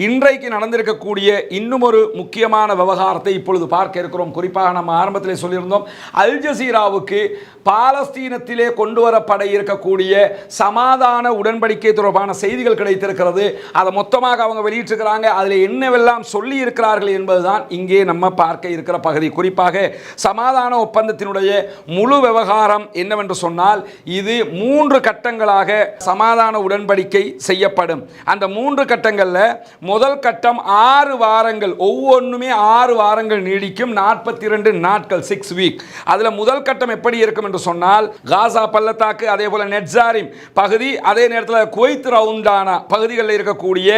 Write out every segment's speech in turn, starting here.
இன்றைக்கு நடந்திருக்கக்கூடிய இன்னும் ஒரு முக்கியமான விவகாரத்தை இப்பொழுது பார்க்க இருக்கிறோம். குறிப்பாக நம்ம ஆரம்பத்தில் சொல்லியிருந்தோம் அல் ஜசீராவுக்கு பாலஸ்தீனத்திலே கொண்டு வரப்பட இருக்கக்கூடிய சமாதான உடன்படிக்கை தொடர்பான செய்திகள் கிடைத்திருக்கிறது. அதை மொத்தமாக அவங்க வெளியிட்டிருக்கிறாங்க. அதில் என்னவெல்லாம் சொல்லி இருக்கிறார்கள் என்பதுதான் இங்கே நம்ம பார்க்க இருக்கிற பகுதி. குறிப்பாக சமாதான ஒப்பந்தத்தினுடைய முழு விவகாரம் என்னவென்று சொன்னால் இது மூன்று கட்டங்களாக சமாதான உடன்படிக்கை செய்யப்படும். அந்த மூன்று கட்டங்களில் முதல் கட்டம் ஆறு வாரங்கள் ஒவ்வொன்றுமே ஆறு வாரங்கள் நீடிக்கும். நாற்பத்தி ரெண்டு நாட்கள் சிக்ஸ் வீக் அதில் முதல் கட்டம் எப்படி இருக்கும் என்று சொன்னால் காசா பள்ளத்தாக்கு அதே போல நெட்ஸாரிம் பகுதி அதே நேரத்தில் குவைத் ரவுண்டானா பகுதிகளில் இருக்கக்கூடிய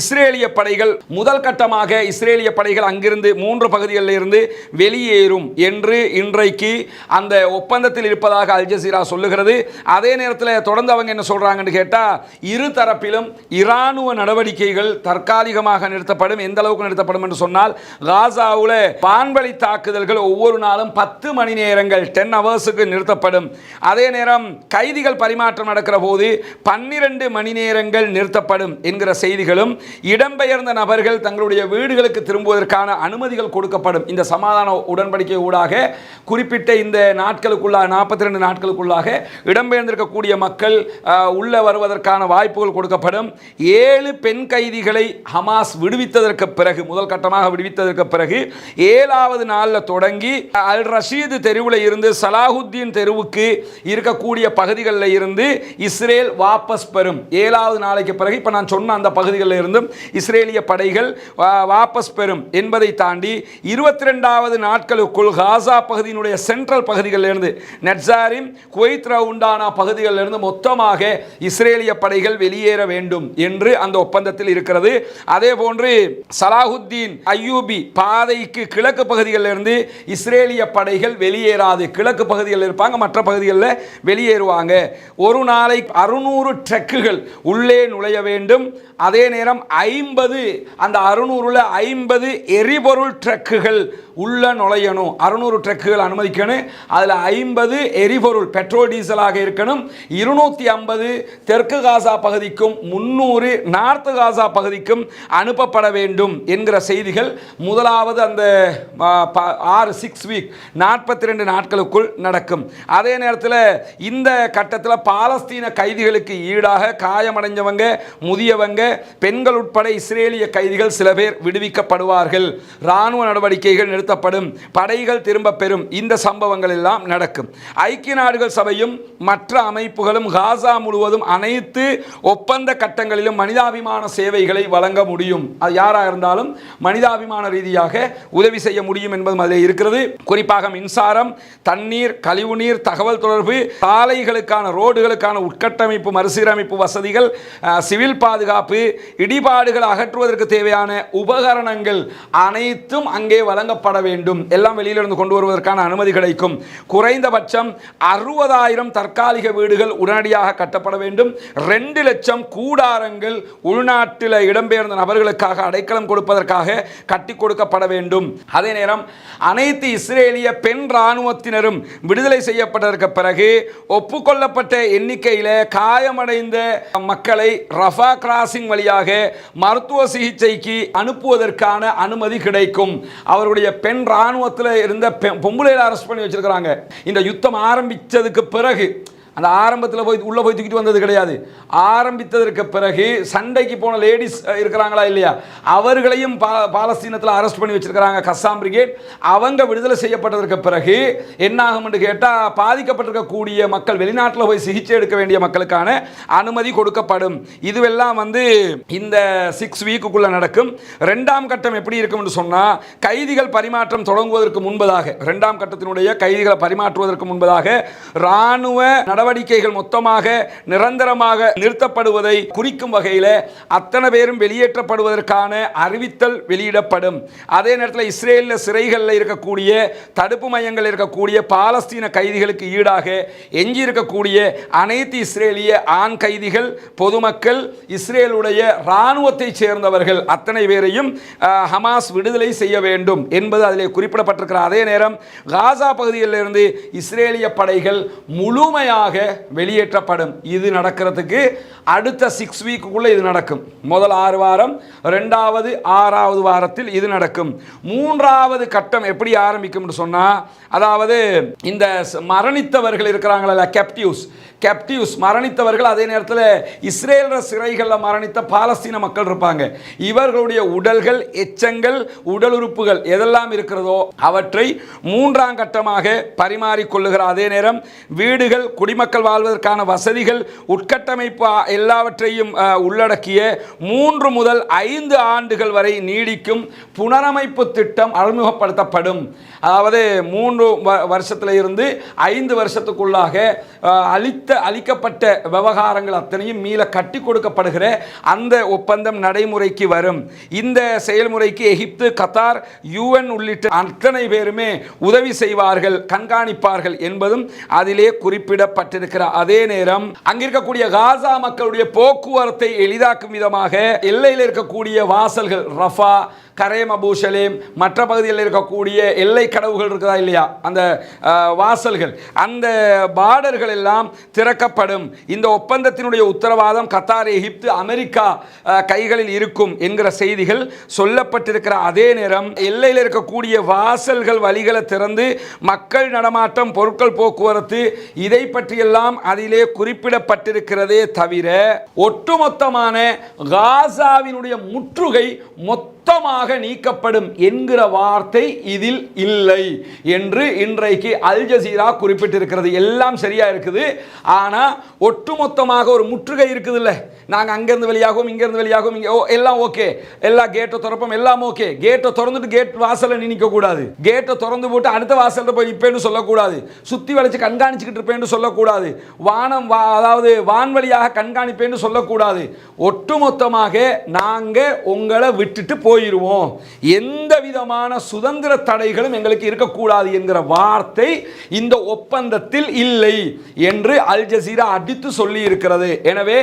இஸ்ரேலிய படைகள் முதல் கட்டமாக இஸ்ரேலிய படைகள் அங்கிருந்து மூன்று பகுதிகளில் இருந்து வெளியேறும் என்று இன்றைக்கு அந்த ஒப்பந்தத்தில் இருப்பதாக அல் ஜசீரா சொல்லுகிறது. அதே நேரத்தில் தொடர்ந்து அவங்க என்ன சொல்றாங்கன்னு கேட்டால் இரு தரப்பிலும் இராணுவ நடவடிக்கைகள் தற்காலிகமாக நிறுத்தப்படும் எந்த அளவுக்கு நிறுத்தப்படும் என்று சொன்னால் காசாவில் வான்வழி தாக்குதல்கள் ஒவ்வொரு நாளும் பத்து மணி நேரங்கள் டென் ஹவர்ஸுக்கு நிறுத்தப்படும். அதே நேரம் கைதிகள் பரிமாற்றம் நடக்கிற போது பன்னிரண்டு மணி நேரங்கள் நிறுத்தப்படும் என்கிற செய்திகளும் இடம்பெயர்ந்த நபர்கள் தங்களுடைய வீடுகளுக்கு திரும்புவதற்கான அனுமதிகள் கொடுக்கப்படும். இந்த சமாதான உடன்படிக்கை ஊடாக குறிப்பிட்ட இந்த நாட்களுக்குள்ளாக நாற்பத்தி ரெண்டு நாட்களுக்குள்ளாக இடம்பெயர்ந்திருக்கக்கூடிய மக்கள் உள்ளே உள்ள வருவதற்கான வாய்ப்புகள் கொடுக்கப்படும். ஏழு பெண் கைதிகளை ஹமாஸ் விடுவித்ததற்கு பிறகு முதல் கட்டமாக விடுவித்ததற்கு பிறகு ஏழாவது நாளில் தொடங்கி அல் ரஷீது தெருவில் இருந்து சலாஹுத்தீன் தெருவுக்கு இருக்கக்கூடிய பகுதிகளில் இருந்து இஸ்ரேல் வாபஸ் பெறும். ஏழாவது நாளைக்கு பிறகு இப்போ நான் சொன்ன அந்த பகுதிகளில் இருந்தும் இஸ்ரேலிய படைகள் வாபஸ் பெறும் என்பதை தாண்டி இருபத்தி ரெண்டாவது நாட்களுக்குள் காசா பகுதியினுடைய சென்ட்ரல் பகுதிகளிலிருந்து நெட்சாரிம் குவைத் ரவுண்டானா பகுதிகளில் இருந்து மொத்தமாக இஸ்ரேலிய படைகள் வெளியேற வேண்டும் என்று அந்த ஒப்பந்தத்தில் இருக்கிறது. அதே போன்று சலாஹுத்தீன் ஐயூபி பாதைக்கு கிழக்கு பகுதிகளில் இருந்து இஸ்ரேலிய படைகள் வெளியேறாது. கிழக்கு பகுதிகளில் இருப்பாங்க மற்ற பகுதிகளில் வெளியேறுவாங்க. ஒரு நாளை அறுநூறு ட்ரக்குகள் உள்ளே நுழைய வேண்டும். அதே நேரம் ஐம்பது அந்த அறுநூறுல ஐம்பது எரிபொருள் ட்ரக்குகள் உள்ள நுழையணும். அறுநூறு ட்ரக்குகள் அனுமதிக்கணும். அதில் ஐம்பது எரிபொருள் பெட்ரோல் டீசலாக இருக்கணும். இருநூற்றி ஐம்பது தெற்கு காசா பகுதிக்கும் முன்னூறு நார்த்து காசா பகுதிக்கும் அனுப்பப்பட வேண்டும் என்கிற செய்திகள் முதலாவது அந்த ஆறு சிக்ஸ் வீக் நாற்பத்தி ரெண்டு நாட்களுக்குள் நடக்கும். அதே நேரத்தில் இந்த கட்டத்தில் பாலஸ்தீன கைதிகளுக்கு ஈடாக காயமடைஞ்சவங்க முதியவங்க பெண்கள் உட்பட இஸ்ரேலிய கைதிகள் சில பேர் விடுவிக்கப்படுவார்கள். இராணுவ நடவடிக்கைகள் நிறுத்தப்படும். படைகள் திரும்ப பெறும். இந்த சம்பவங்கள் எல்லாம் நடக்கும். ஐக்கிய நாடுகள் சபையும் மற்ற அமைப்புகளும் காசா முழுவதும் அனைத்து ஒப்பந்த கட்டங்களிலும் மனிதாபிமான சேவைகளை வழங்க முடியும். அது யாராக இருந்தாலும் மனிதாபிமான ரீதியாக உதவி செய்ய முடியும் என்பதும் அதில் இருக்கிறது. குறிப்பாக மின்சாரம் தண்ணீர் கழிவுநீர் தகவல் தொடர்பு சாலைகளுக்கான ரோடுகளுக்கான உட்கட்டமைப்பு மறுசீரமைப்பு வசதிகள் சிவில் பாதுகாப்பு இடிபாடுகள் அகற்றுவதற்கு தேவையான உபகரணங்கள் அனைத்தும் அங்கே வழங்கப்பட வேண்டும். எல்லாம் வெளியிலிருந்து கொண்டு வருவதற்கான அனுமதி கிடைக்கும். குறைந்தபட்சம் அறுபதாயிரம் தற்காலிக வீடுகள் உடனடியாக கட்டப்பட வேண்டும். ரெண்டு லட்சம் கூடாரங்கள் உள்நாட்டில் சேர்ந்த நபர்களுக்காக அடைக்கலம் கொடுப்பதற்காக கட்டி கொடுக்கப்பட வேண்டும். அதே நேரம் அனைத்து இஸ்ரேலிய பெண் இராணுவத்தினரும் விடுதலை செய்யப்பட்டதற்கு பிறகு ஒப்புக்கொள்ளப்பட்ட எண்ணிக்கையில் காயமடைந்த மக்களை ரஃபா கிராசிங் வழியாக மருத்துவ சிகிச்சைக்கு அனுப்புவதற்கான அனுமதி கிடைக்கும். அவருடைய பெண் இராணுவத்தில் இருந்த பெ- அரெஸ்ட் பண்ணி வச்சிருக்கிறாங்க. இந்த யுத்தம் ஆரம்பித்ததுக்கு பிறகு அந்த ஆரம்பத்தில் போய் உள்ளே போய் தூக்கிட்டு வந்தது கிடையாது. ஆரம்பித்ததற்கு பிறகு சண்டைக்கு போன லேடிஸ் இருக்கிறாங்களா இல்லையா? அவர்களையும் பா பாலஸ்தீனத்தில் அரெஸ்ட் பண்ணி வச்சுருக்கிறாங்க கஸ்ஸாம் பிரிகேட். அவங்க விடுதலை செய்யப்பட்டதற்கு பிறகு என்ன என்று கேட்டால் பாதிக்கப்பட்டிருக்கக்கூடிய மக்கள் வெளிநாட்டில் போய் சிகிச்சை எடுக்க வேண்டிய மக்களுக்கான அனுமதி கொடுக்கப்படும். இதுவெல்லாம் வந்து இந்த சிக்ஸ் வீக்குக்குள்ளே நடக்கும். ரெண்டாம் கட்டம் எப்படி இருக்கும்னு சொன்னால் கைதிகள் பரிமாற்றம் தொடங்குவதற்கு முன்பதாக ரெண்டாம் கட்டத்தினுடைய கைதிகளை பரிமாற்றுவதற்கு முன்பதாக இராணுவ நடவடிக்கைகள் மொத்தமாக நிரந்தரமாக நிறுத்தப்படுவதை குறிக்கும் வகையில் அத்தனை பேரும் வெளியேற்றப்படுவதற்கான அறிவித்தல் வெளியிடப்படும். அதே நேரத்தில் இஸ்ரேலில் சிறைகளில் இருக்கக்கூடிய தடுப்பு மையங்கள் இருக்கக்கூடிய பாலஸ்தீன கைதிகளுக்கு ஈடாக எஞ்சி இருக்கக்கூடிய அனைத்து இஸ்ரேலிய ஆண் கைதிகள் பொதுமக்கள் இஸ்ரேலுடைய இராணுவத்தை சேர்ந்தவர்கள் அத்தனை பேரையும் ஹமாஸ் விடுதலை செய்ய வேண்டும் என்பது அதிலே குறிப்பிடப்பட்டிருக்கிற அதே நேரம் காசா பகுதியிலிருந்து இஸ்ரேலிய படைகள் முழுமையாக வெளியேற்றப்படும். இது நடக்கிறதுக்கு அடுத்த சிக்ஸ் வீக்குள்ளே இது நடக்கும். முதல் ஆறு வாரம் ரெண்டாவது ஆறாவது வாரத்தில் இது நடக்கும். மூன்றாவது கட்டம் எப்படி ஆரம்பிக்கும்னு சொன்னால் அதாவது இந்த மரணித்தவர்கள் இருக்கிறாங்களா கேப்டிவ்ஸ் கேப்டிவ்ஸ் மரணித்தவர்கள் அதே நேரத்தில் இஸ்ரேல சிறைகளில் மரணித்த பாலஸ்தீன மக்கள் இருப்பாங்க. இவர்களுடைய உடல்கள் எச்சங்கள் உடல் உறுப்புகள் எதெல்லாம் இருக்கிறதோ அவற்றை மூன்றாம் கட்டமாக பரிமாறிக்கொள்ளுகிற அதே நேரம் வீடுகள் குடிமக்கள் வாழ்வதற்கான வசதிகள் உட்கட்டமைப்பு எல்லாவற்றையும் உள்ளடக்கிய மூன்று முதல் ஐந்து ஆண்டுகள் வரை நீடிக்கும் புனரமைப்பு திட்டம் அறிமுகப்படுத்தப்படும். அதாவது மூன்று வருஷத்தில் இருந்து ஐந்து வருஷத்துக்குள்ளாக அளித்த அளிக்கப்பட்ட விவகாரங்கள் அத்தனையும் மீள கட்டி கொடுக்கப்படுகிற அந்த ஒப்பந்தம் நடைமுறைக்கு வரும். இந்த செயல்முறைக்கு எகிப்து கத்தார் யுஎன் உள்ளிட்ட அத்தனை பேருமே உதவி செய்வார்கள் கண்காணிப்பார்கள் என்பதும் அதிலே குறிப்பிடப்பட்டிருக்கிற அதே நேரம் அங்கிருக்கக்கூடிய காசா மக்கள் மக்களுடைய போக்குவரத்தை எளிதாக்கும் விதமாக எல்லையில் இருக்கக்கூடிய வாசல்கள் ரஃபா கரேம் அபூசலேம் மற்ற பகுதிகளில் இருக்கக்கூடிய எல்லை கடவுகள் இருக்குதா இல்லையா? அந்த வாசல்கள். அந்த பார்டர்கள் எல்லாம் திறக்கப்படும். இந்த ஒப்பந்தத்தினுடைய உத்தரவாதம் கத்தார் எகிப்து அமெரிக்கா கைகளில் இருக்கும் என்கிற செய்திகள் சொல்லப்பட்டிருக்கிற அதே நேரம் எல்லையில் இருக்கக்கூடிய வாசல்கள் வழிகளை திறந்து மக்கள் நடமாட்டம் பொருட்கள் போக்குவரத்து இதை பற்றியெல்லாம் அதிலே குறிப்பிடப்பட்டிருக்கிறதே தவிர ஒட்டுமொத்தமான காசாவினுடைய முற்றுகை மொத்த மொத்தமாக நீக்கப்படும் என்கிற வார்த்தை இதில் இல்லை என்று இன்றைக்கு அல் ஜசீரா குறிப்பிட்டிருக்கிறது. எல்லாம் சரியா இருக்குது. ஆனா ஒட்டுமொத்தமாக ஒரு முற்றுகை இருக்குது இல்லை நாங்கள் அங்கேருந்து வெளியாகவும் இங்கேருந்து வெளியாகவும் இங்கே ஓ எல்லாம் ஓகே. எல்லா கேட்டை திறப்போம் எல்லாம் ஓகே. கேட்டை திறந்துட்டு கேட் வாசலில் நீ கூடாது. கேட்டை திறந்து போட்டு அடுத்த வாசலில் போய் நிப்பேன்னு சொல்லக்கூடாது. சுற்றி வளைச்சு கண்காணிச்சுக்கிட்டு இருப்பேன்னு சொல்லக்கூடாது. வானம் வா அதாவது வான்வழியாக கண்காணிப்பேன்னு சொல்லக்கூடாது. ஒட்டுமொத்தமாக நாங்கள் உங்களை விட்டுட்டு போயிடுவோம் எந்த விதமான சுதந்திர தடைகளும் எங்களுக்கு இருக்கக்கூடாது என்கிற வார்த்தை இந்த ஒப்பந்தத்தில் இல்லை என்று அல் ஜசீரா அடித்து சொல்லி இருக்கிறது எனவே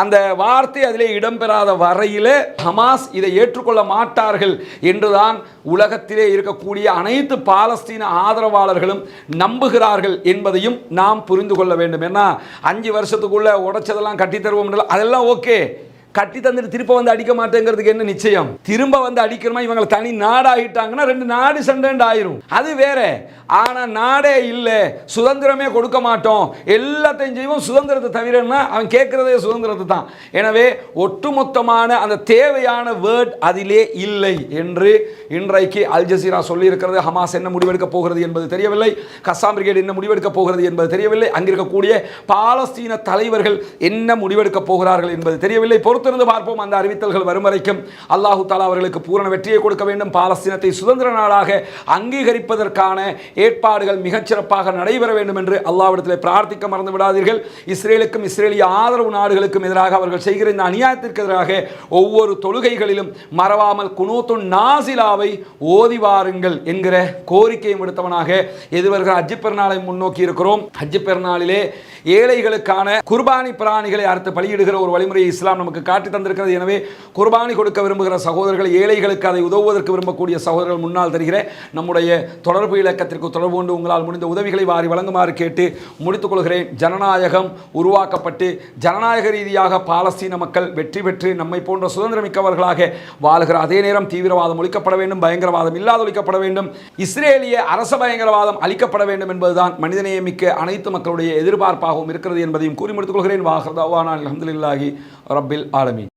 அந்த வார்த்தை அதிலே இடம்பெறாத வரையிலே ஹமாஸ் இதை ஏற்றுக்கொள்ள மாட்டார்கள் என்றுதான் உலகத்திலே இருக்கக்கூடிய அனைத்து பாலஸ்தீன ஆதரவாளர்களும் நம்புகிறார்கள் என்பதையும் நாம் புரிந்து கொள்ள வேண்டும். ஏன்னா அஞ்சு வருஷத்துக்குள்ள உடைச்சதெல்லாம் கட்டித்தருவோம் அதெல்லாம் ஓகே. கட்டி தந்துட்டு திரும்ப வந்து அடிக்க மாட்டேங்கிறதுக்கு என்ன நிச்சயம்? திரும்ப வந்து அடிக்கிறோமா இவங்களை தனி நாடாகிட்டாங்கன்னா ரெண்டு நாடு சண்டைண்டு ஆயிரும். அது வேற. ஆனா நாடே இல்லை. சுதந்திரமே கொடுக்க மாட்டோம். எல்லாத்தையும் செய்வோம். சுதந்திரத்தை தவிரன்னா அவன் கேட்கறதே சுதந்திரத்தை தான். எனவே ஒட்டுமொத்தமான அந்த தேவையான வேர்ட் அதிலே இல்லை என்று இன்றைக்கு அல் ஜசீரா சொல்லியிருக்கிறது. ஹமாஸ் என்ன முடிவெடுக்க போகிறது என்பது தெரியவில்லை. கசாம் பிரிகேட் என்ன முடிவெடுக்க போகிறது என்பது தெரியவில்லை. அங்கிருக்கக்கூடிய பாலஸ்தீன தலைவர்கள் என்ன முடிவெடுக்க போகிறார்கள் என்பது தெரியவில்லை. பொறுத்திருந்து பார்ப்போம் அந்த அறிவித்தல்கள் வரும் வரைக்கும். அல்லாஹு தாலா அவர்களுக்கு பூரண வெற்றியை கொடுக்க வேண்டும். பாலஸ்தீனத்தை சுதந்திர நாடாக அங்கீகரிப்பதற்கான ஏற்பாடுகள் மிகச்சிறப்பாக நடைபெற வேண்டும் என்று அல்லாவிடத்தில் பிரார்த்திக்க மறந்து விடாதீர்கள். இஸ்ரேலுக்கும் இஸ்ரேலிய ஆதரவு நாடுகளுக்கும் எதிராக அவர்கள் செய்கிற இந்த அநியாயத்திற்கு எதிராக ஒவ்வொரு தொழுகைகளிலும் மறவாமல் குனூத்து நாசிலாவை ஓதி வாருங்கள் என்கிற கோரிக்கையை விடுத்தவனாக எதிர்வர்கள் ஹஜ்ஜி பெருநாளை முன்னோக்கி இருக்கிறோம். ஹஜ்ஜி பெருநாளிலே ஏழைகளுக்கான குர்பானி பிராணிகளை அறுத்து பலியிடுகிற ஒரு வழிமுறையை இஸ்லாம் நமக்கு காட்டி தந்திருக்கிறது. எனவே குர்பானி கொடுக்க விரும்புகிற சகோதரர்கள் ஏழைகளுக்கு அதை உதவுவதற்கு விரும்பக்கூடிய சகோதரர்கள் முன்னால் தருகிற நம்முடைய தொடர்பு இலக்கத்திற்கு தொடர்பு கொண்டு உங்களால் முடிந்த உதவிகளை வாரி வழங்குமாறு கேட்டு முடித்துக்கொள்கிறேன் ஜனநாயகம் உருவாக்கப்பட்டு ஜனநாயக ரீதியாக பாலஸ்தீன மக்கள் வெற்றி பெற்று நம்மை போன்ற சுதந்திரமிக்கவர்களாக வாழ்கிற அதே நேரம் தீவிரவாதம் ஒழிக்கப்பட வேண்டும் பயங்கரவாதம் இல்லாத ஒழிக்கப்பட வேண்டும் இஸ்ரேலிய அரச பயங்கரவாதம் அளிக்கப்பட வேண்டும் என்பதுதான் மனிதநேயமிக்க அனைத்து மக்களுடைய எதிர்பார்ப்பாகவும் இருக்கிறது என்பதையும் கூறி முடித்துக் கொள்கிறேன். வாஹர்தாவான அலமதுல்லாஹி ரப்பில் ஆலமீன்